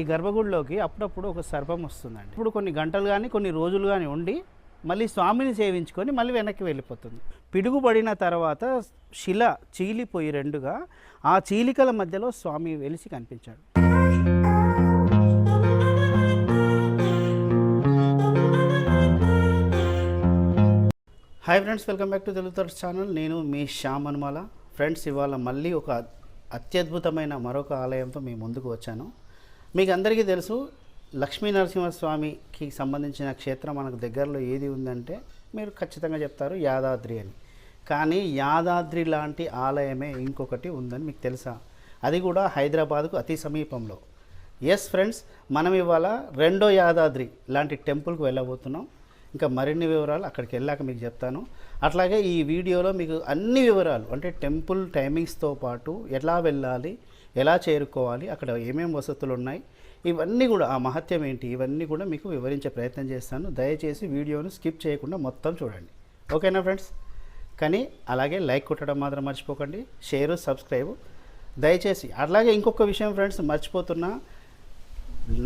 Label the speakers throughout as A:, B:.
A: ఈ గర్భగుడిలోకి అప్పుడప్పుడు ఒక సర్పం వస్తుందండి. ఇప్పుడు కొన్ని గంటలు కానీ కొన్ని రోజులు కానీ ఉండి మళ్ళీ స్వామిని సేవించుకొని మళ్ళీ వెనక్కి వెళ్ళిపోతుంది. పిడుగుపడిన తర్వాత శిల చీలిపోయి రెండుగా ఆ చీలికల మధ్యలో స్వామి వెలిసి కనిపించాడు. Hi friends welcome back to Telugu Thurs channel. నేను మీ శ్యామ్ అనుమాల. ఫ్రెండ్స్ ఇవాళ మళ్ళీ ఒక అత్యద్భుతమైన మరొక ఆలయంతో మీ ముందుకు వచ్చాను. మీకు అందరికీ తెలుసు లక్ష్మీ నరసింహస్వామికి సంబంధించిన క్షేత్రం మనకు దగ్గరలో ఏది ఉందంటే మీరు ఖచ్చితంగా చెప్తారు యాదాద్రి అని. కానీ యాదాద్రి లాంటి ఆలయమే ఇంకొకటి ఉందని మీకు తెలుసా? అది కూడా హైదరాబాద్కు అతి సమీపంలో. ఎస్ ఫ్రెండ్స్ మనం ఇవాళ రెండో యాదాద్రి లాంటి టెంపుల్కి వెళ్ళబోతున్నాం. ఇంకా మరిన్ని వివరాలు అక్కడికి వెళ్ళాక మీకు చెప్తాను. అట్లాగే ఈ వీడియోలో మీకు అన్ని వివరాలు అంటే టెంపుల్ టైమింగ్స్తో పాటు ఎలా వెళ్ళాలి ఎలా చేరుకోవాలి అక్కడ ఏమేమి వసతులు ఉన్నాయి ఇవన్నీ కూడా ఆ మహత్యం ఏంటి? ఇవన్నీ కూడా మీకు వివరించే ప్రయత్నం చేస్తాను. దయచేసి వీడియోను స్కిప్ చేయకుండా మొత్తం చూడండి. ఓకేనా ఫ్రెండ్స్? కానీ అలాగే లైక్ కొట్టడం మాత్రం మర్చిపోకండి. Share subscribe. దయచేసి అలాగే ఇంకొక విషయం ఫ్రెండ్స్ మర్చిపోతున్నా.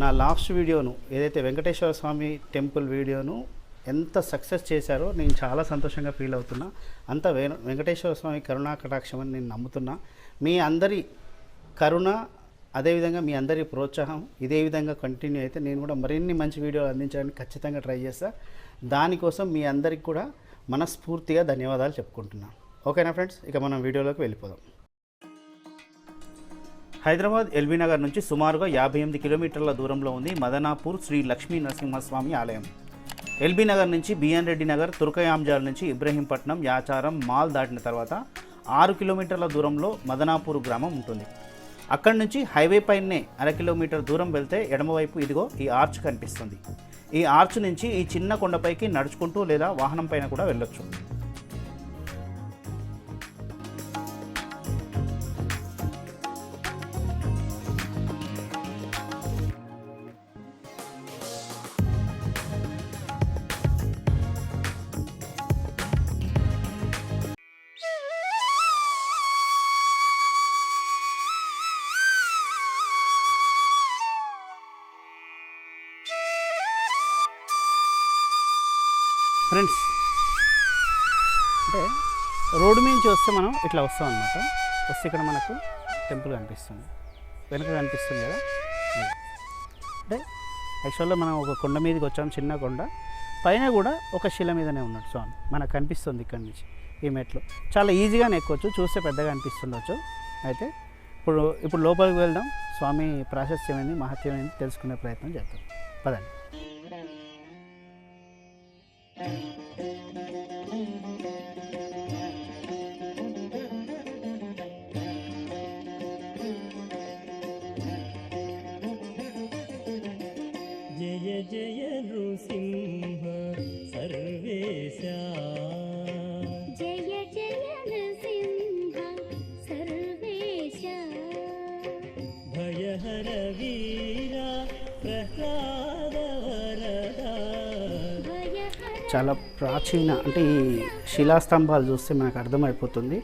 A: నా లాస్ట్ వీడియోను ఏదైతే వెంకటేశ్వర స్వామి టెంపుల్ వీడియోను ఎంత సక్సెస్ చేశారో నేను చాలా సంతోషంగా ఫీల్ అవుతున్నా. అంత వెంకటేశ్వర స్వామి కరుణా కటాక్షం అని నేను నమ్ముతున్నా. మీ అందరి కరుణ అదేవిధంగా మీ అందరి ప్రోత్సాహం ఇదే విధంగా కంటిన్యూ అయితే నేను కూడా మరిన్ని మంచి వీడియోలు అందించడానికి ఖచ్చితంగా ట్రై చేస్తా. దానికోసం మీ అందరికి కూడా మనస్ఫూర్తిగా ధన్యవాదాలు చెప్పుకుంటున్నాను ఓకేనా ఫ్రెండ్స్ ఇక మనం వీడియోలోకి వెళ్ళిపోదాం. హైదరాబాద్ ఎల్బీ నగర్ నుంచి సుమారుగా యాభై ఎనిమిది కిలోమీటర్ల దూరంలో ఉంది మదనాపూర్ శ్రీ లక్ష్మీ నరసింహస్వామి ఆలయం. ఎల్బీ నగర్ నుంచి బిఎన్ రెడ్డి నగర్ తుర్కయాంజాల్ నుంచి ఇబ్రహీంపట్నం యాచారం మాల్ దాటిన తర్వాత ఆరు కిలోమీటర్ల దూరంలో మదనాపూర్ గ్రామం ఉంటుంది. అక్కడి నుంచి హైవే పైనే అర కిలోమీటర్ దూరం వెళ్తే ఎడమవైపు ఇదిగో ఈ ఆర్చ్ కనిపిస్తుంది. ఈ ఆర్చ్ నుంచి ఈ చిన్న కొండపైకి నడుచుకుంటూ లేదా వాహనం పైన కూడా వెళ్ళొచ్చు. ఫ్రెండ్స్ అంటే రోడ్డు మీద నుంచి వస్తే మనం ఇట్లా వస్తాం అనమాట వస్తే ఇక్కడ మనకు టెంపుల్ కనిపిస్తుంది. వెనక కనిపిస్తుంది కదా? అంటే యాక్చువల్గా మనం ఒక కొండ మీదకి వచ్చాం చిన్న కొండ. పైన కూడా ఒక శిల మీదనే ఉన్నాడు స్వామి. మనకు కనిపిస్తుంది ఇక్కడ నుంచి ఈ మెట్లు. చాలా ఈజీగానే ఎక్కొచ్చు చూస్తే పెద్దగా అనిపిస్తుండొచ్చు. అయితే ఇప్పుడు ఇప్పుడు లోపలికి వెళ్దాం. స్వామి ప్రాశస్యమైంది మహత్యమైంది తెలుసుకునే ప్రయత్నం చేద్దాం. పదండి.
B: Amen.
A: చాలా ప్రాచీన అంటే ఈ శిలాస్తంభాలు చూస్తే మనకు అర్థమైపోతుంది.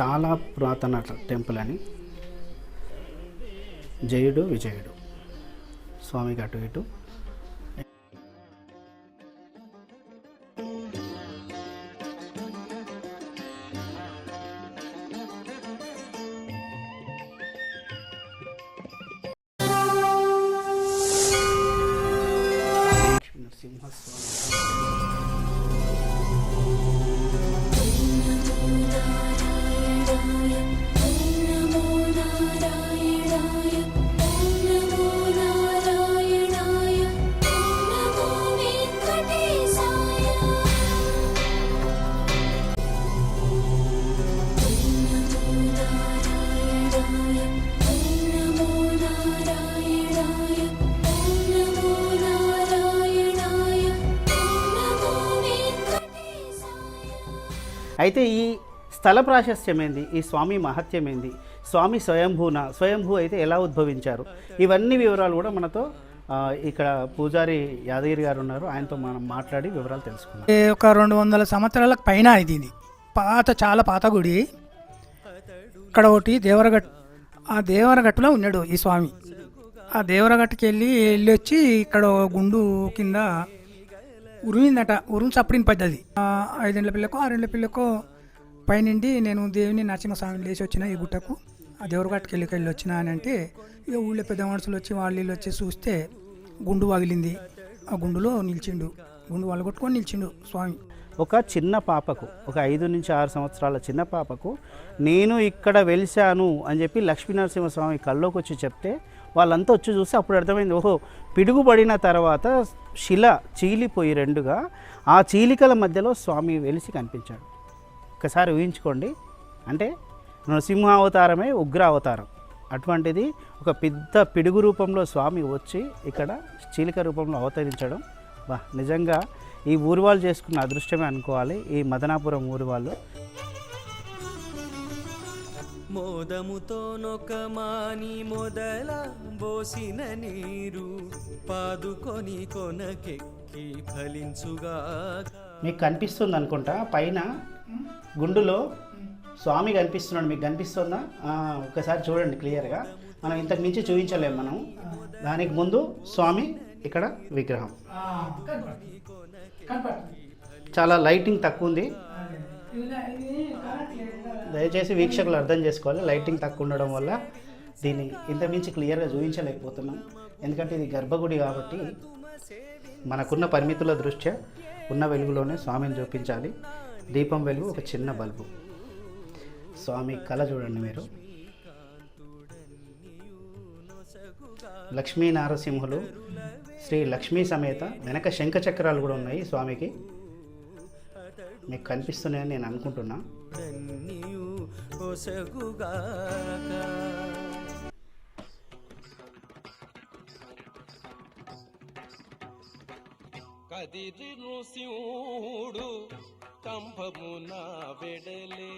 A: చాలా పురాతన టెంపుల్ అని. జయుడు విజయుడు. స్వామికి అటు ఇటు. అయితే ఈ స్థల ప్రాశస్త్యమైంది ఈ స్వామి మహత్యమైంది? స్వామి స్వయంభూన? స్వయంభూ అయితే ఎలా ఉద్భవించారు? ఇవన్నీ వివరాలు కూడా మనతో ఇక్కడ పూజారి యాదగిరి గారు ఉన్నారు. ఆయనతో మనం మాట్లాడి వివరాలు
C: తెలుసుకున్నాం ఒక రెండు వందల సంవత్సరాలకు పైన ఇది పాత చాలా పాత గుడి. ఇక్కడ ఒకటి దేవరగట్ ఆ దేవరగట్టులో ఉన్నాడు ఈ స్వామి. ఆ దేవరగట్టుకి వెళ్ళి వెళ్ళి వచ్చి ఇక్కడ గుండు కింద ఉరిమిందట ఉరుము చప్పుడిన పడ్డది ఆ ఐదేళ్ళ పిల్లకు ఆరేళ్ళ పిల్లకు పైనుండి నేను దేవుని నరసింహస్వామిని లేచి వచ్చిన ఈ గుట్టకు. ఆ దేవరగట్టుకి వెళ్ళి వెళ్ళి వచ్చిన అని అంటే ఇక ఊళ్ళో పెద్ద మనుషులు వచ్చి వాళ్ళు వీళ్ళు వచ్చి చూస్తే గుండు పగిలింది ఆ గుండులో నిలిచిండు. గుండు వాళ్ళు కొట్టుకొని నిలిచిండు స్వామి.
A: ఒక చిన్న పాపకు ఒక ఐదు నుంచి ఆరు సంవత్సరాల చిన్న పాపకు నేను ఇక్కడ వెలిశాను అని చెప్పి లక్ష్మీనరసింహస్వామి కల్లోకి వచ్చి చెప్తే వాళ్ళంతా వచ్చి చూస్తే అప్పుడు అర్థమైంది ఓహో పిడుగుపడిన తర్వాత శిల చీలిపోయి రెండుగా ఆ చీలికల మధ్యలో స్వామి వెలిసి కనిపించాడు. ఒకసారి ఊహించుకోండి. అంటే నృసింహ అవతారమే ఉగ్ర అవతారం అటువంటిది ఒక పెద్ద పిడుగు రూపంలో స్వామి వచ్చి ఇక్కడ చీలిక రూపంలో అవతరించడం. వా నిజంగా ఈ ఊరు వాళ్ళు చేసుకున్న అదృష్టమే అనుకోవాలి ఈ మదనాపురం ఊరు వాళ్ళు.
D: మోదముతో నొక మాని మొదల బోసిన నీరు పాదుకొని కొనకెక్కి ఫలించుగా.
A: మీకు కనిపిస్తుంది అనుకుంటా పైన గుండులో స్వామి కనిపిస్తున్నాడు మీకు కనిపిస్తుందా? ఆ, ఒక్కసారి చూడండి క్లియర్గా. మనం ఇంతకు మించి చూపించలేము మనం. దానికి ముందు స్వామి ఇక్కడ విగ్రహం. చాలా లైటింగ్ తక్కువ ఉంది. దయచేసి వీక్షకులు అర్థం చేసుకోవాలి. లైటింగ్ తక్కువ ఉండడం వల్ల దీన్ని ఇంత మించి క్లియర్గా చూపించలేకపోతున్నాం. ఎందుకంటే ఇది గర్భగుడి కాబట్టి మనకున్న పరిమితుల దృష్ట్యా ఉన్న వెలుగులోనే స్వామిని చూపించాలి. దీపం వెలుగు ఒక చిన్న బల్బు. స్వామి కళ చూడండి మీరు. లక్ష్మీ నారసింహులు శ్రీ లక్ష్మీ సమేత వెనక శంఖ చక్రాలు కూడా ఉన్నాయి స్వామికి. మీకు కనిపిస్తున్నాయని నేను అనుకుంటున్నా.
D: ధన్యు ఒసగుగాక
E: కదిరి నృసింహుడు కంభమున వెడలే.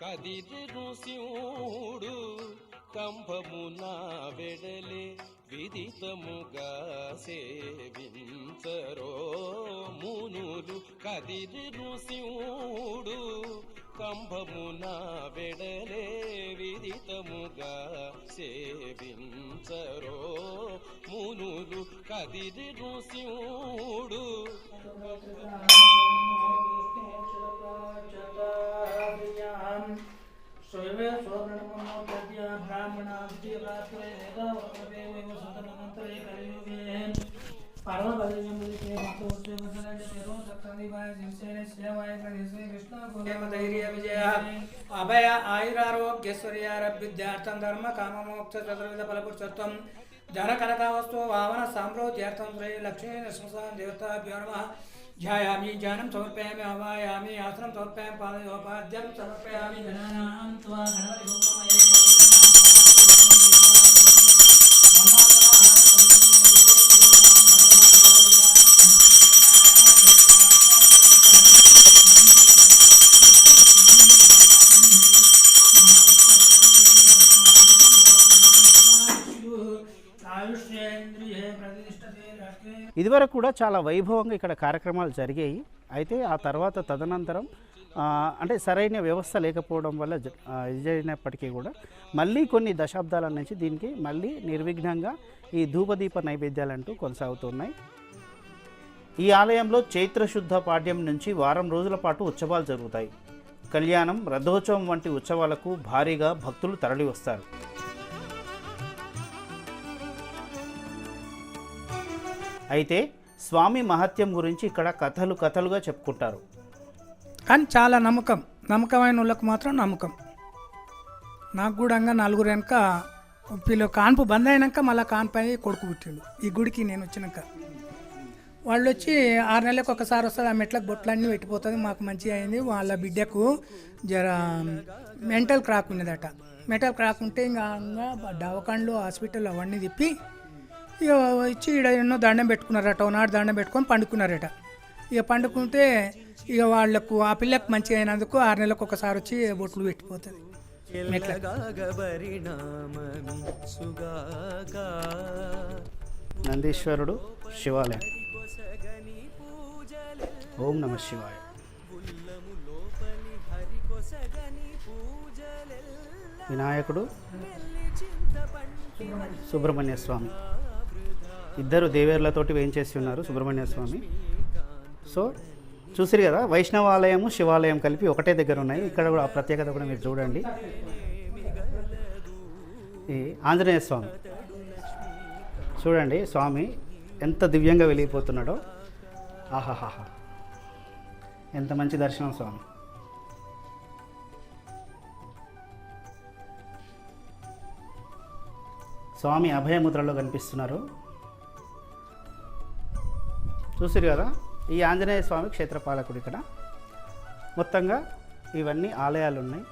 E: కదిరి నృసింహుడు కంభమున వెడలే. విదితముగా సేవించరో మునులు కదిరి శివుడు. కంభమున వెడలే విదితముగా సేవించరో మునులు కదిరి నృసింహుడు
C: అభయ ఆయురారోగ్యశ్వర్యారభ్యుద్ధ్యార్థం ధర్మ కామమోక్ష చతుర్విధ ఫలపురుషత్వం. ధన కనక వస్తు వామన సామ్రోత్యార్థం శ్రీ లక్ష్మీ నరసింహ దేవతాభ్యో నమ. ध्यायामि ज्ञानं समर्पयामि आवायामि आसनं समर्पयामि पादयोपाद्यं समर्पयामि जनानां त्वा
A: ఇదివరకు కూడా చాలా వైభవంగా ఇక్కడ కార్యక్రమాలు జరిగాయి. అయితే ఆ తర్వాత తదనంతరం అంటే సరైన వ్యవస్థ లేకపోవడం వల్ల ఇది జరిగినప్పటికీ కూడా మళ్ళీ కొన్ని దశాబ్దాల నుంచి దీనికి మళ్ళీ నిర్విఘ్నంగా ఈ ధూపదీప నైవేద్యాలంటూ కొనసాగుతున్నాయి. ఈ ఆలయంలో చైత్ర శుద్ధ పాడ్యం నుంచి వారం రోజుల పాటు ఉత్సవాలు జరుగుతాయి. కళ్యాణం రథోత్సవం వంటి ఉత్సవాలకు భారీగా భక్తులు తరలి అయితే స్వామి మహత్యం గురించి ఇక్కడ కథలు కథలుగా చెప్పుకుంటారు.
C: కానీ చాలా నమ్మకం. నమ్మకమైన వాళ్ళకు మాత్రం నమ్మకం. నాకు కూడా ఇంకా నలుగురు వెనక వీళ్ళు కాన్పు బంద్ అయినాక మళ్ళీ కాన్పు అయ్యి కొడుకు పుట్టిండు. ఈ గుడికి నేను వచ్చినాక. వాళ్ళు వచ్చి ఆరు నెలలకు ఒకసారి వస్తుంది ఆ మెట్లకు బొట్లన్నీ పెట్టిపోతుంది మాకు మంచిగా అయింది. వాళ్ళ బిడ్డకు జర మెంటల్ క్రాక్ ఉన్నదట. మెంటల్ క్రాక్ ఉంటే ఇంకా ఇంకా దవాఖాన్లు హాస్పిటల్ అవన్నీ తిప్పి ఇక ఇచ్చి ఈడ ఎన్నో దండం పెట్టుకున్నారట ఒకనాడు దండం పెట్టుకొని పండుకున్నారట. ఇక పండుకుంటే ఇక వాళ్ళకు ఆ పిల్లకు మంచిగా అయినందుకు ఆరు నెలలకు ఒకసారి వచ్చి బొట్లు పెట్టిపోతుంది.
A: నందీశ్వరుడు శివాలయం. ఓం నమ శివాయ.
D: పూజ
A: వినాయకుడు సుబ్రహ్మణ్య స్వామి. ఇద్దరు దేవేర్లతోటి వేయించేసి ఉన్నారు? సుబ్రహ్మణ్య స్వామి. సో చూసిరు కదా వైష్ణవాలయము శివాలయం కలిపి ఒకటే దగ్గర ఉన్నాయి. ఇక్కడ కూడా ఆ ప్రత్యేకత కూడా మీరు చూడండి. ఈ ఆంజనేయ స్వామి. చూడండి స్వామి ఎంత దివ్యంగా వెలిగిపోతున్నాడో. ఆహాహాహా. ఎంత మంచి దర్శనం స్వామి. స్వామి అభయముద్రలో కనిపిస్తున్నారు. చూసిరు కదా? ఈ ఆంజనేయ స్వామి క్షేత్రపాలకుడు ఇక్కడ. మొత్తంగా ఇవన్నీ ఆలయాలు ఉన్నాయి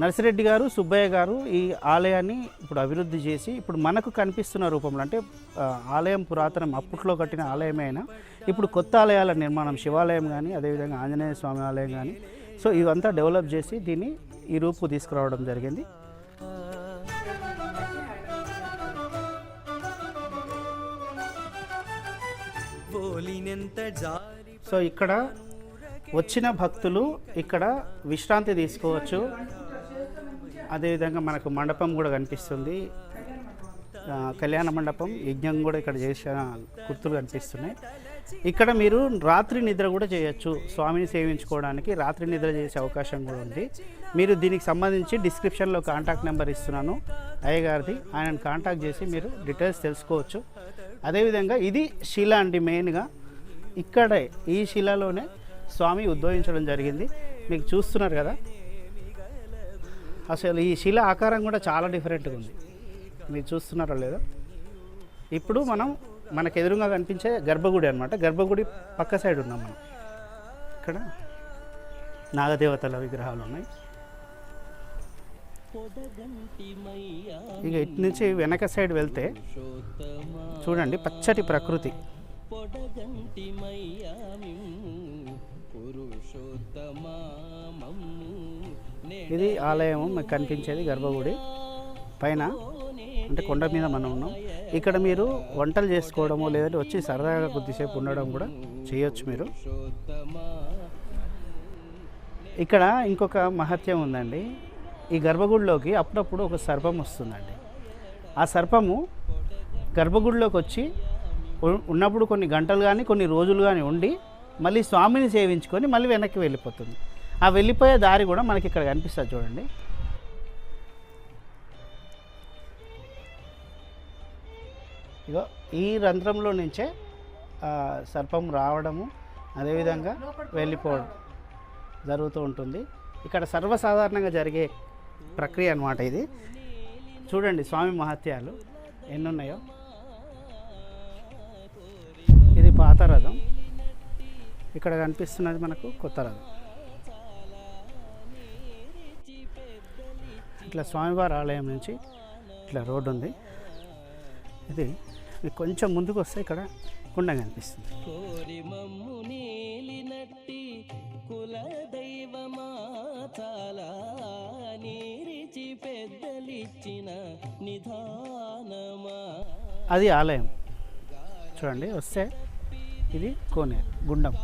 A: నర్సిరెడ్డి గారు సుబ్బయ్య గారు ఈ ఆలయాన్ని ఇప్పుడు అభివృద్ధి చేసి ఇప్పుడు మనకు కనిపిస్తున్న రూపంలో అంటే ఆలయం పురాతనం అప్పట్లో కట్టిన ఆలయమే అయినా ఇప్పుడు కొత్త ఆలయాల నిర్మాణం శివాలయం కానీ అదేవిధంగా ఆంజనేయ స్వామి ఆలయం కానీ సో ఇవంతా డెవలప్ చేసి దీన్ని ఈ రూపు తీసుకురావడం జరిగింది. సో ఇక్కడ వచ్చిన భక్తులు ఇక్కడ విశ్రాంతి తీసుకోవచ్చు. అదేవిధంగా మనకు మండపం కూడా కనిపిస్తుంది. కళ్యాణ మండపం యజ్ఞం కూడా ఇక్కడ చేసిన గుర్తులు కనిపిస్తున్నాయి. ఇక్కడ మీరు రాత్రి నిద్ర కూడా చేయొచ్చు. స్వామిని సేవించుకోవడానికి రాత్రి నిద్ర చేసే అవకాశం కూడా ఉంది. మీరు దీనికి సంబంధించి డిస్క్రిప్షన్లో కాంటాక్ట్ నెంబర్ ఇస్తున్నాను. అయ్యగారిది ఆయనను కాంటాక్ట్ చేసి మీరు డీటెయిల్స్ తెలుసుకోవచ్చు. అదేవిధంగా ఇది శిల అండి మెయిన్గా. ఇక్కడే ఈ శిలలోనే స్వామి ఉద్భవించడం జరిగింది. మీకు చూస్తున్నారు కదా? అసలు ఈ శిల ఆకారం కూడా చాలా డిఫరెంట్గా ఉంది. మీరు చూస్తున్నారో లేదో? ఇప్పుడు మనం మనకు ఎదురుగా కనిపించే గర్భగుడి అనమాట గర్భగుడి పక్క సైడ్ ఉన్నాం మనం. ఇక్కడ నాగదేవతల విగ్రహాలు ఉన్నాయి. ఇక ఇటు నుంచి వెనక సైడ్ వెళ్తే చూడండి పచ్చటి ప్రకృతి. ఇది ఆలయం మీకు కనిపించేది గర్భగుడి. పైన అంటే కొండ మీద మనం ఉన్నాం. ఇక్కడ మీరు వంటలు చేసుకోవడము లేదంటే వచ్చి సరదాగా కొద్దిసేపు ఉండడం కూడా చేయొచ్చు మీరు. ఇక్కడ ఇంకొక మహత్యం ఉందండి. ఈ గర్భగుడిలోకి అప్పుడప్పుడు ఒక సర్పం వస్తుందండి. ఆ సర్పము గర్భగుడిలోకి వచ్చి ఉన్నప్పుడు కొన్ని గంటలు కానీ కొన్ని రోజులు కానీ ఉండి మళ్ళీ స్వామిని సేవించుకొని మళ్ళీ వెనక్కి వెళ్ళిపోతుంది. ఆ వెళ్ళిపోయే దారి కూడా మనకి ఇక్కడ కనిపిస్తుంది చూడండి. ఇగో ఈ రంధ్రంలో నుంచే సర్పం రావడము అదేవిధంగా వెళ్ళిపోవడం జరుగుతూ ఉంటుంది. ఇక్కడ సర్వసాధారణంగా జరిగే ప్రక్రియ అన్నమాట ఇది. చూడండి స్వామి మహత్యాలు ఎన్ని ఉన్నాయో ఇది పాత రథం. ఇక్కడ కనిపిస్తున్నది మనకు కొత్త రథం. ఇట్లా స్వామివారి ఆలయం నుంచి ఇట్లా రోడ్డు ఉంది. ఇది కొంచెం ముందుకు వస్తే ఇక్కడ కుండ కనిపిస్తుంది. అది ఆలయం. చూడండి వస్తే ఇది కోనేరు గుండం.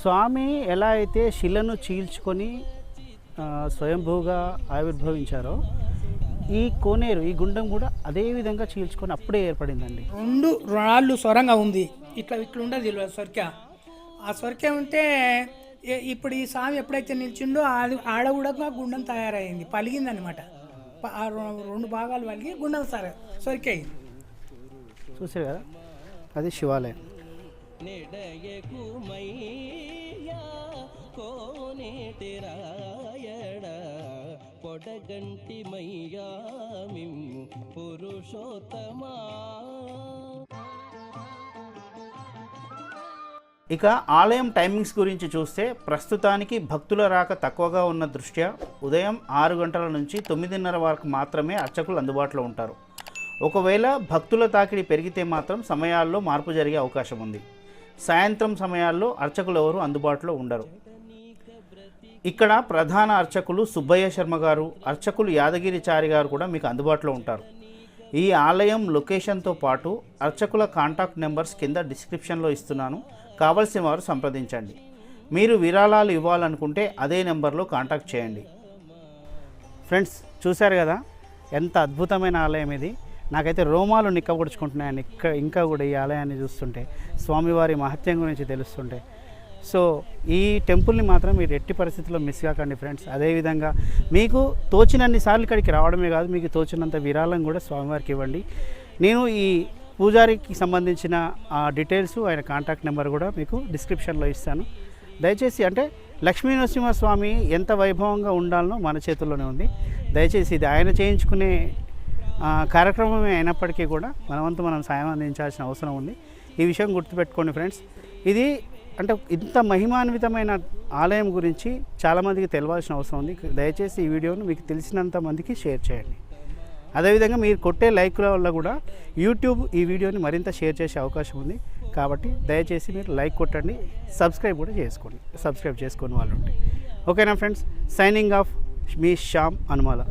A: స్వామి ఎలా అయితే శిలను చీల్చుకొని స్వయంభూగా ఆవిర్భవించారో ఈ కోనేరు ఈ గుండం కూడా అదే విధంగా చీల్చుకొని అప్పుడే ఏర్పడిందండి.
C: రెండు రాళ్ళు సొరంగా ఉంది. ఇట్లా ఇట్లా ఉండదు ఇలా ఆ సొరక ఉంటే ఇప్పుడు ఈ స్వామి ఎప్పుడైతే నిలిచిండో అది ఆడ కూడా గుండం తయారైంది పలిగిందనమాట రెండు భాగాలు పలిగి గుండం సరే సొరక. అయింది
A: చూసారు కదా? అది శివాలయం.
D: పొడగంటి మయ్యా మిమ్ము పురుషోత్తమా.
A: ఇక ఆలయం టైమింగ్స్ గురించి చూస్తే ప్రస్తుతానికి భక్తుల రాక తక్కువగా ఉన్న దృష్ట్యా ఉదయం ఆరు గంటల నుంచి తొమ్మిదిన్నర వరకు మాత్రమే అర్చకులు అందుబాటులో ఉంటారు. ఒకవేళ భక్తుల తాకిడి పెరిగితే మాత్రం సమయాల్లో మార్పు జరిగే అవకాశం ఉంది. సాయంత్రం సమయాల్లో అర్చకులు ఎవరు అందుబాటులో ఉండరు. ఇక్కడ ప్రధాన అర్చకులు సుబ్బయ్య శర్మ గారు అర్చకులు యాదగిరిచారి గారు కూడా మీకు అందుబాటులో ఉంటారు. ఈ ఆలయం లొకేషన్తో పాటు అర్చకుల కాంటాక్ట్ నెంబర్స్ కింద డిస్క్రిప్షన్లో ఇస్తున్నాను. కావలసిన వారు సంప్రదించండి. మీరు విరాళాలు ఇవ్వాలనుకుంటే అదే నెంబర్లో కాంటాక్ట్ చేయండి. ఫ్రెండ్స్ చూశారు కదా? ఎంత అద్భుతమైన ఆలయం ఇది. నాకైతే రోమాలు నిక్కబొడుచుకుంటున్నాయని ఇంకా ఇంకా కూడా ఈ ఆలయాన్ని చూస్తుంటే స్వామివారి మహత్యం గురించి తెలుస్తుంటే. సో ఈ టెంపుల్ని మాత్రం మీరు ఎట్టి పరిస్థితుల్లో మిస్ కాకండి ఫ్రెండ్స్. అదేవిధంగా మీకు తోచినన్ని సార్లు ఇక్కడికి రావడమే కాదు మీకు తోచినంత విరాళం కూడా స్వామివారికి ఇవ్వండి. నేను ఈ పూజారికి సంబంధించిన ఆ డీటెయిల్స్ ఆయన కాంటాక్ట్ నెంబర్ కూడా మీకు డిస్క్రిప్షన్లో ఇస్తాను. దయచేసి అంటే లక్ష్మీ నరసింహస్వామి ఎంత వైభవంగా ఉండాలనో మన చేతుల్లోనే ఉంది. దయచేసి ఇది ఆయన చేయించుకునే కార్యక్రమమే అయినప్పటికీ కూడా మనవంతు మనం సాయం అందించాల్సిన అవసరం ఉంది. ఈ విషయం గుర్తుపెట్టుకోండి ఫ్రెండ్స్. ఇది అంటే ఇంత మహిమాన్వితమైన ఆలయం గురించి చాలామందికి తెలియాల్సిన అవసరం ఉంది. దయచేసి ఈ వీడియోను మీకు తెలిసినంత మందికి షేర్ చేయండి. అదేవిధంగా మీరు కొట్టే లైక్ల వల్ల కూడా యూట్యూబ్ ఈ వీడియోని మరింత షేర్ చేసే అవకాశం ఉంది. కాబట్టి దయచేసి మీరు లైక్ కొట్టండి సబ్స్క్రైబ్ కూడా చేసుకోండి సబ్స్క్రైబ్ చేసుకుని వాళ్ళు ఉంటే. ఓకేనా ఫ్రెండ్స్? సైనింగ్ ఆఫ్ మీ శ్యామ్ అనుమాల.